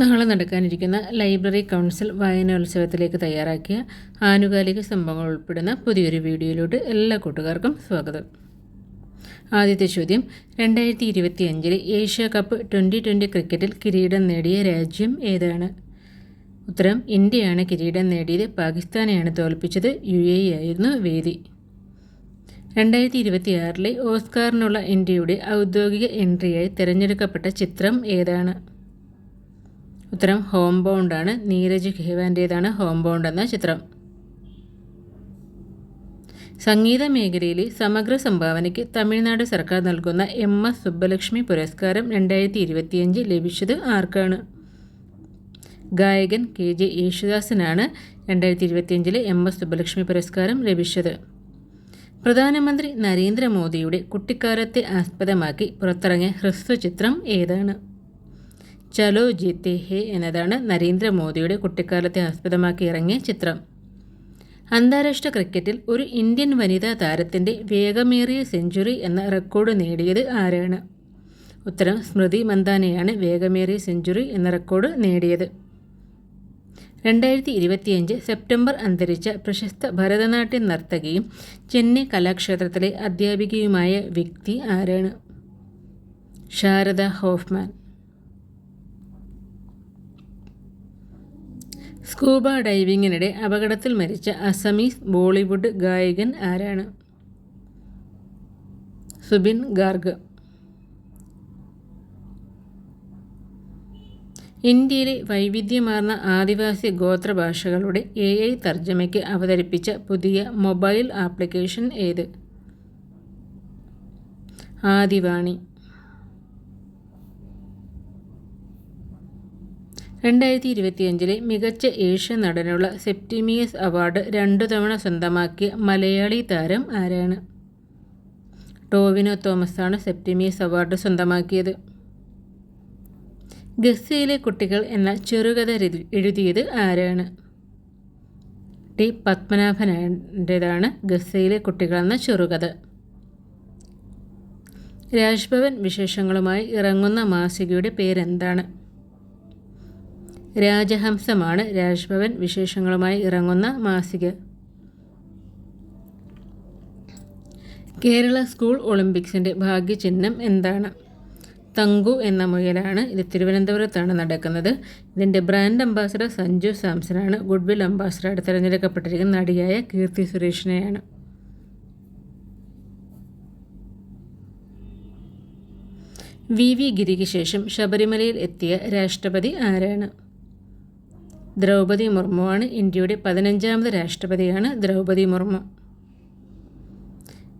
നാളെ നടക്കാനിരിക്കുന്ന library council വായനോത്സവത്തിലേക്ക് തയ്യാറാക്കിയ ആനുകാലിക സംഭവങ്ങൾ ഉൾപ്പെടുന്ന പുതിയൊരു വീഡിയോയിലോട്ട് എല്ലാ കൂട്ടുകാർക്കും സ്വാഗതം. ആദ്യത്തെ ചോദ്യം രണ്ടായിരത്തി ഇരുപത്തി അഞ്ചിലെ ഏഷ്യ കപ്പ് ട്വന്റി ട്വന്റി ക്രിക്കറ്റിൽ കിരീടം നേടിയ രാജ്യം ഏതാണ്? ഉത്തരം ഇന്ത്യയാണ് കിരീടം നേടിയത് പാകിസ്ഥാനെയാണ് തോൽപ്പിച്ചത് യു എ ആയിരുന്നു വേദി. രണ്ടായിരത്തി ഇരുപത്തിയാറിലെ ഓസ്കാറിനുള്ള ഇന്ത്യയുടെ ഔദ്യോഗിക എൻട്രിയായി തിരഞ്ഞെടുക്കപ്പെട്ട ചിത്രം ഏതാണ്? ഉത്തരം ഹോം ബൗണ്ടാണ് നീരജ് ഖേവാന്റേതാണ് ഹോം ബൗണ്ട് എന്ന ചിത്രം. സംഗീത മേഖലയിലെ സമഗ്ര സംഭാവനയ്ക്ക് തമിഴ്നാട് സർക്കാർ നൽകുന്ന എം എസ് സുബ്ബലക്ഷ്മി പുരസ്കാരം രണ്ടായിരത്തി ഇരുപത്തിയഞ്ച് ലഭിച്ചത് ആർക്കാണ്? ഗായകൻ കെ ജെ യേശുദാസിനാണ് രണ്ടായിരത്തി ഇരുപത്തിയഞ്ചിലെ എം എസ് സുബ്ബലക്ഷ്മി പുരസ്കാരം ലഭിച്ചത്. പ്രധാനമന്ത്രി നരേന്ദ്രമോദിയുടെ കുട്ടിക്കാലത്തെ ആസ്പദമാക്കി പുറത്തിറങ്ങിയ ഹ്രസ്വചിത്രം ഏതാണ്? ചലോ ജീത്തെ ഹേ എന്നതാണ് നരേന്ദ്രമോദിയുടെ കുട്ടിക്കാലത്തെ ആസ്പദമാക്കി ഇറങ്ങിയ ചിത്രം. അന്താരാഷ്ട്ര ക്രിക്കറ്റിൽ ഒരു ഇന്ത്യൻ വനിതാ താരത്തിന്റെ വേഗമേറിയ സെഞ്ചുറി എന്ന റെക്കോർഡ് നേടിയത് ആരാണ്? ഉത്തരം സ്മൃതി മന്ദാനയാണ് വേഗമേറിയ സെഞ്ചുറി എന്ന റെക്കോർഡ് നേടിയത്. രണ്ടായിരത്തി ഇരുപത്തിയഞ്ച് സെപ്റ്റംബർ അന്തരിച്ച പ്രശസ്ത ഭരതനാട്യ നർത്തകിയും ചെന്നൈ കലാക്ഷേത്രത്തിലെ അധ്യാപികയുമായ വ്യക്തി ആരാണ്? ശാരദ ഹോഫ്മാൻ. സ്കൂബ ഡൈവിങ്ങിനിടെ അപകടത്തിൽ മരിച്ച അസമീസ് ബോളിവുഡ് ഗായകൻ ആരാണ്? സുബിൻ ഗാർഗ്. ഇന്ത്യയിലെ വൈവിധ്യമാർന്ന ആദിവാസി ഗോത്രഭാഷകളുടെ എ ഐ തർജമയ്ക്ക് അവതരിപ്പിച്ച പുതിയ മൊബൈൽ ആപ്ലിക്കേഷൻ ഏത്? ആദിവാണി. രണ്ടായിരത്തി ഇരുപത്തിയഞ്ചിലെ മികച്ച ഏഷ്യൻ നടനുള്ള സെപ്റ്റിമിയസ് അവാർഡ് രണ്ടു തവണ സ്വന്തമാക്കിയ മലയാളി താരം ആരാണ്? ടോവിനോ തോമസാണ് സെപ്റ്റിമിയസ് അവാർഡ് സ്വന്തമാക്കിയത്. ഗസയിലെ കുട്ടികൾ എന്ന ചെറുകഥ എഴുതിയത് ആരാണ്? ടി പത്മനാഭനാന്റേതാണ് ഗസയിലെ കുട്ടികൾ എന്ന ചെറുകഥ. രാജ്ഭവൻ വിശേഷങ്ങളുമായി ഇറങ്ങുന്ന മാസികയുടെ പേരെന്താണ്? രാജഹംസമാണ് രാജ്ഭവൻ വിശേഷങ്ങളുമായി ഇറങ്ങുന്ന മാസിക. കേരള സ്കൂൾ ഒളിമ്പിക്സിന്റെ ഭാഗ്യചിഹ്നം എന്താണ്? തങ്കു എന്ന മുയലാണ് ഇത് തിരുവനന്തപുരത്താണ് നടക്കുന്നത്. ഇതിന്റെ ബ്രാൻഡ് അംബാസഡർ സഞ്ജു സാംസനാണ് ഗുഡ്വിൽ അംബാസഡറായിട്ട് തിരഞ്ഞെടുക്കപ്പെട്ടിരിക്കുന്ന നടിയായ കീർത്തി സുരേഷിനെയാണ്. വി വി ഗിരിക്ക് ശേഷം ശബരിമലയിൽ എത്തിയ രാഷ്ട്രപതി ആരാണ്? ദ്രൗപതി മുർമുവാണ് ഇന്ത്യയുടെ പതിനഞ്ചാമത് രാഷ്ട്രപതിയാണ് ദ്രൗപദി മുർമു.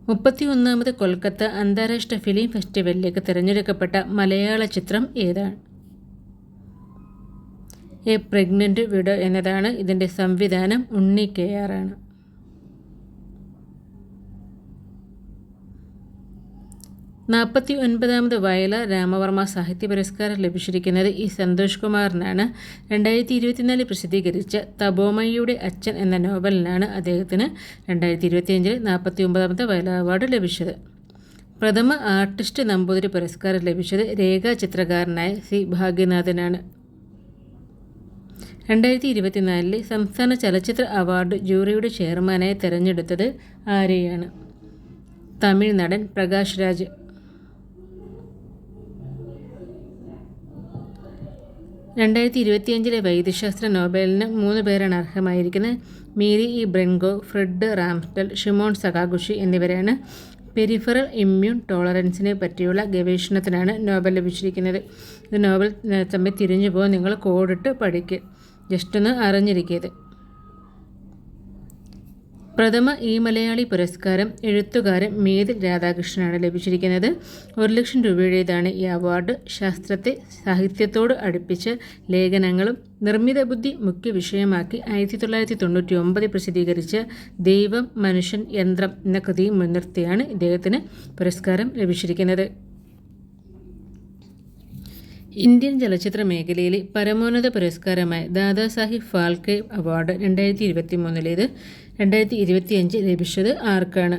മുപ്പത്തി ഒന്നാമത് കൊൽക്കത്ത അന്താരാഷ്ട്ര ഫിലിം ഫെസ്റ്റിവലിലേക്ക് തിരഞ്ഞെടുക്കപ്പെട്ട മലയാള ചിത്രം ഏതാണ്? എ പ്രഗ്നന്റ് വിഡോ എന്നതാണ് ഇതിന്റെ സംവിധാനം. ഉണ്ണി കെ ആറാണ് നാൽപ്പത്തി ഒൻപതാമത് വയല രാമവർമ്മ സാഹിത്യ പുരസ്കാരം ലഭിച്ചിരിക്കുന്നത് ഈ സന്തോഷ് കുമാറിനാണ്. രണ്ടായിരത്തി ഇരുപത്തിനാലിൽ പ്രസിദ്ധീകരിച്ച തപോമയുടെ അച്ഛൻ എന്ന നോവലിനാണ് അദ്ദേഹത്തിന് രണ്ടായിരത്തി ഇരുപത്തിയഞ്ചിൽ നാൽപ്പത്തി ഒമ്പതാമത്തെ വയല അവാർഡ് ലഭിച്ചത്. പ്രഥമ ആർട്ടിസ്റ്റ് നമ്പൂതിരി പുരസ്കാരം ലഭിച്ചത് രേഖാ ചിത്രകാരനായ സി ഭാഗ്യനാഥനാണ്. രണ്ടായിരത്തി ഇരുപത്തിനാലിലെ സംസ്ഥാന ചലച്ചിത്ര അവാർഡ് ജൂറിയുടെ ചെയർമാനായി തെരഞ്ഞെടുത്തത് ആരെയാണ്? തമിഴ് നടൻ പ്രകാശ് രാജ്. രണ്ടായിരത്തി ഇരുപത്തിയഞ്ചിലെ വൈദ്യശാസ്ത്ര നോബലിന് മൂന്ന് പേരാണ് അർഹമായിരിക്കുന്നത്. Mary E. Brunkow Fred Ramsdell Shimon Sakaguchi എന്നിവരാണ് പെരിഫറൽ ഇമ്മ്യൂൺ ടോളറൻസിനെ പറ്റിയുള്ള ഗവേഷണത്തിനാണ് നോബൽ ലഭിച്ചിരിക്കുന്നത്. ഇത് നോബൽ തമ്മിൽ തിരിഞ്ഞു പോകാൻ നിങ്ങൾ കോഡിട്ട് പഠിക്കുക ജസ്റ്റ് ഒന്ന് അറിഞ്ഞിരിക്കുക പ്രഥമ ഈ മലയാളി പുരസ്കാരം എഴുത്തുകാരൻ മേതിൽ രാധാകൃഷ്ണനാണ് ലഭിച്ചിരിക്കുന്നത്. ഒരു ലക്ഷം രൂപയുടേതാണ് ഈ അവാർഡ്. ശാസ്ത്രത്തെ സാഹിത്യത്തോട് അടുപ്പിച്ച് ലേഖനങ്ങളും നിർമ്മിത ബുദ്ധി മുഖ്യ വിഷയമാക്കി ആയിരത്തി തൊള്ളായിരത്തി തൊണ്ണൂറ്റി ഒമ്പതിൽ പ്രസിദ്ധീകരിച്ച ദൈവം മനുഷ്യൻ യന്ത്രം എന്ന കൃതിയും മുൻനിർത്തിയാണ് ഇദ്ദേഹത്തിന് പുരസ്കാരം ലഭിച്ചിരിക്കുന്നത്. ഇന്ത്യൻ ചലച്ചിത്ര മേഖലയിലെ പരമോന്നത പുരസ്കാരമായ ദാദാസാഹിബ് ഫാൽക്കെ അവാർഡ് രണ്ടായിരത്തി ഇരുപത്തി മൂന്നിലേത് രണ്ടായിരത്തി ഇരുപത്തിയഞ്ച് ലഭിച്ചത് ആർക്കാണ്?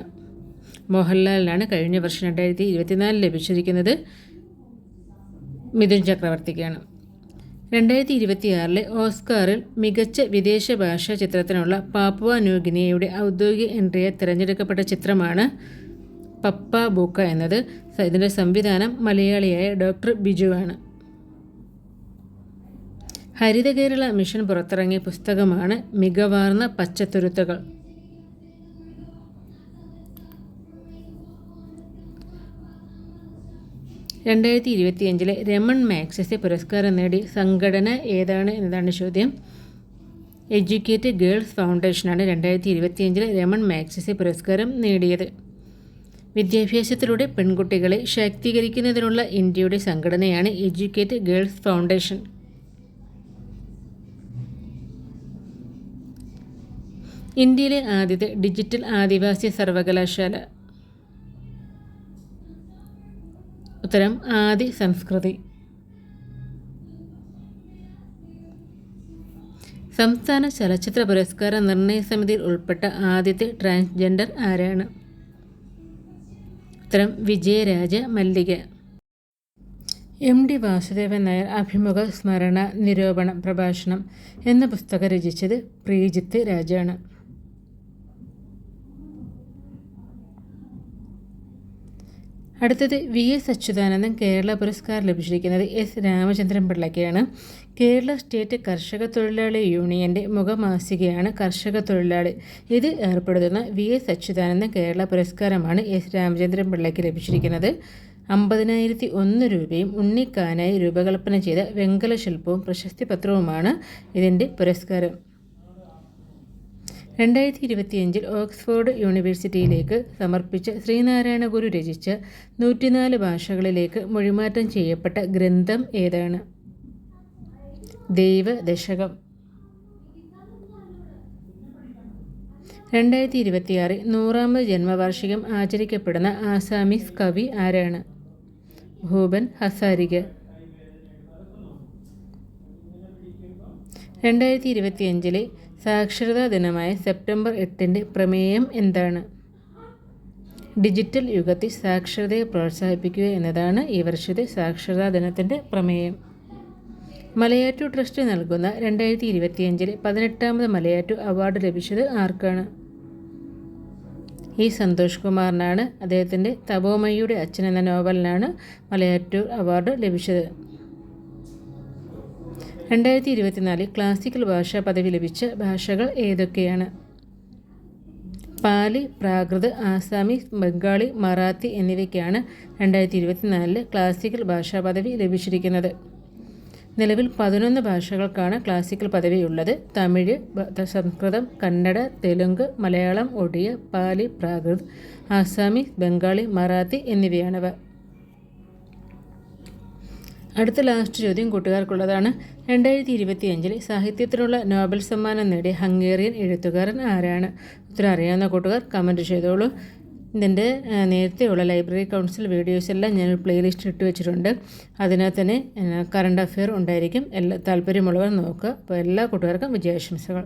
മോഹൻലാലിനാണ് കഴിഞ്ഞ വർഷം രണ്ടായിരത്തി ഇരുപത്തിനാലിൽ ലഭിച്ചിരിക്കുന്നത് മിഥുൻ ചക്രവർത്തിക്കാണ്. രണ്ടായിരത്തി ഇരുപത്തിയാറിലെ ഓസ്കാറിൽ മികച്ച വിദേശ ഭാഷാ ചിത്രത്തിനുള്ള പാപ്പുവ ന്യൂഗിനിയയുടെ ഔദ്യോഗിക എൻട്രിയെ തിരഞ്ഞെടുക്കപ്പെട്ട ചിത്രമാണ് പപ്പ ബൂക്ക എന്നത്. ഇതിന്റെ സംവിധാനം മലയാളിയായ ഡോക്ടർ ബിജുവാണ്. ഹരിത കേരള മിഷൻ പുറത്തിറങ്ങിയ പുസ്തകമാണ് മികവാർന്ന പച്ചത്തുരുത്തുകൾ. രണ്ടായിരത്തി ഇരുപത്തിയഞ്ചിലെ രമൺ മാക്സസെ പുരസ്കാരം നേടി സംഘടന ഏതാണ് എന്നതാണ് ചോദ്യം. എഡ്യൂക്കേറ്റ് ഗേൾസ് ഫൗണ്ടേഷനാണ് രണ്ടായിരത്തി ഇരുപത്തിയഞ്ചിലെ രമൺ മാക്സസെ പുരസ്കാരം നേടിയത്. വിദ്യാഭ്യാസത്തിലൂടെ പെൺകുട്ടികളെ ശാക്തീകരിക്കുന്നതിനുള്ള ഇന്ത്യയുടെ സംഘടനയാണ് എഡ്യൂക്കേറ്റ് ഗേൾസ് ഫൗണ്ടേഷൻ. ഇന്ത്യയിലെ ആദ്യത്തെ ഡിജിറ്റൽ ആദിവാസി സർവകലാശാല. ഉത്തരം ആദി സംസ്കൃതി. സംസ്ഥാന ചലച്ചിത്ര പുരസ്കാര നിർണയ സമിതിയിൽ ഉൾപ്പെട്ട ആദ്യത്തെ ട്രാൻസ്ജെൻഡർ ആരാണ്? ഉത്തരം വിജയരാജ മല്ലിക. എം ഡി വാസുദേവൻ നായർ അഭിമുഖ സ്മരണ നിരൂപണം പ്രഭാഷണം എന്ന പുസ്തകം രചിച്ചത് പ്രീജിത്ത് രാജാണ്. അടുത്തത് വി എസ് അച്യുതാനന്ദൻ കേരള പുരസ്കാരം ലഭിച്ചിരിക്കുന്നത് എസ് രാമചന്ദ്രൻ പിള്ളയ്ക്കാണ്. കേരള സ്റ്റേറ്റ് കർഷക തൊഴിലാളി യൂണിയന്റെ മുഖമാസികയാണ് കർഷക തൊഴിലാളി. ഇത് ഏർപ്പെടുത്തുന്ന വി എസ് അച്യുതാനന്ദൻ കേരള പുരസ്കാരമാണ് എസ് രാമചന്ദ്രൻ പിള്ളയ്ക്ക് ലഭിച്ചിരിക്കുന്നത്. അമ്പതിനായിരത്തി ഒന്ന് രൂപയും ഉണ്ണിക്കാനായി രൂപകൽപ്പന ചെയ്ത വെങ്കല ശില്പവും പ്രശസ്തി പത്രവുമാണ് ഇതിന്റെ പുരസ്കാരം. രണ്ടായിരത്തി ഇരുപത്തിയഞ്ചിൽ ഓക്സ്ഫോർഡ് യൂണിവേഴ്സിറ്റിയിലേക്ക് സമർപ്പിച്ച ശ്രീനാരായണ ഗുരു രചിച്ച നൂറ്റിനാല് ഭാഷകളിലേക്ക് മൊഴിമാറ്റം ചെയ്യപ്പെട്ട ഗ്രന്ഥം ഏതാണ്? ദൈവദശകം. രണ്ടായിരത്തി ഇരുപത്തിയാറിൽ നൂറാമത് ജന്മവാർഷികം ആചരിക്കപ്പെടുന്ന ആസാമീസ് കവി ആരാണ്? ഭൂപൻ ഹസാരിക. രണ്ടായിരത്തി ഇരുപത്തിയഞ്ചിലെ സാക്ഷരതാ ദിനമായ സെപ്റ്റംബർ എട്ടിന്റെ പ്രമേയം എന്താണ്? ഡിജിറ്റൽ യുഗത്തിൽ സാക്ഷരതയെ പ്രോത്സാഹിപ്പിക്കുക എന്നതാണ് ഈ വർഷത്തെ സാക്ഷരതാ ദിനത്തിന്റെ പ്രമേയം. മലയാറ്റു ട്രസ്റ്റ് നൽകുന്ന രണ്ടായിരത്തി ഇരുപത്തിയഞ്ചിലെ പതിനെട്ടാമത് മലയാറ്റു അവാർഡ് ലഭിച്ചത് ആർക്കാണ്? ഈ സന്തോഷ് കുമാറിനാണ്. അദ്ദേഹത്തിന്റെ തപോമയുടെ അച്ഛൻ എന്ന നോവലിനാണ് മലയാറ്റൂർ അവാർഡ് ലഭിച്ചത്. രണ്ടായിരത്തി ഇരുപത്തിനാലിൽ ക്ലാസിക്കൽ ഭാഷാ പദവി ലഭിച്ച ഭാഷകൾ ഏതൊക്കെയാണ്? പാലി പ്രാകൃത് ആസാമി ബംഗാളി മറാത്തി എന്നിവയ്ക്കാണ് രണ്ടായിരത്തി ഇരുപത്തിനാലിൽ ക്ലാസിക്കൽ ഭാഷാ പദവി ലഭിച്ചിരിക്കുന്നത്. നിലവിൽ പതിനൊന്ന് ഭാഷകൾക്കാണ് ക്ലാസിക്കൽ പദവിയുള്ളത് തമിഴ് സംസ്കൃതം കന്നഡ തെലുങ്ക് മലയാളം ഒഡിയ പാലി പ്രാകൃത് ആസാമി ബംഗാളി മറാത്തി എന്നിവയാണവ. അടുത്ത ലാസ്റ്റ് ചോദ്യം കൂട്ടുകാർക്കുള്ളതാണ്. രണ്ടായിരത്തി ഇരുപത്തി അഞ്ചിൽ സാഹിത്യത്തിനുള്ള നോബൽ സമ്മാനം നേടിയ ഹംഗേറിയൻ എഴുത്തുകാരൻ ആരാണ്? ഉത്തരം അറിയാവുന്ന കൂട്ടുകാർ കമന്റ് ചെയ്തോളൂ. ഇതിന്റെ നേരത്തെയുള്ള ലൈബ്രറി കൗൺസിൽ വീഡിയോസ് എല്ലാം ഞാൻ പ്ലേലിസ്റ്റ് ഇട്ട് വെച്ചിട്ടുണ്ട്. അതിനകത്ത് തന്നെ കറണ്ട് അഫെയർ ഉണ്ടായിരിക്കും. എല്ലാ താല്പര്യമുള്ളവർ നോക്കുക. അപ്പോൾ എല്ലാ കൂട്ടുകാർക്കും വിജയാശംസകൾ.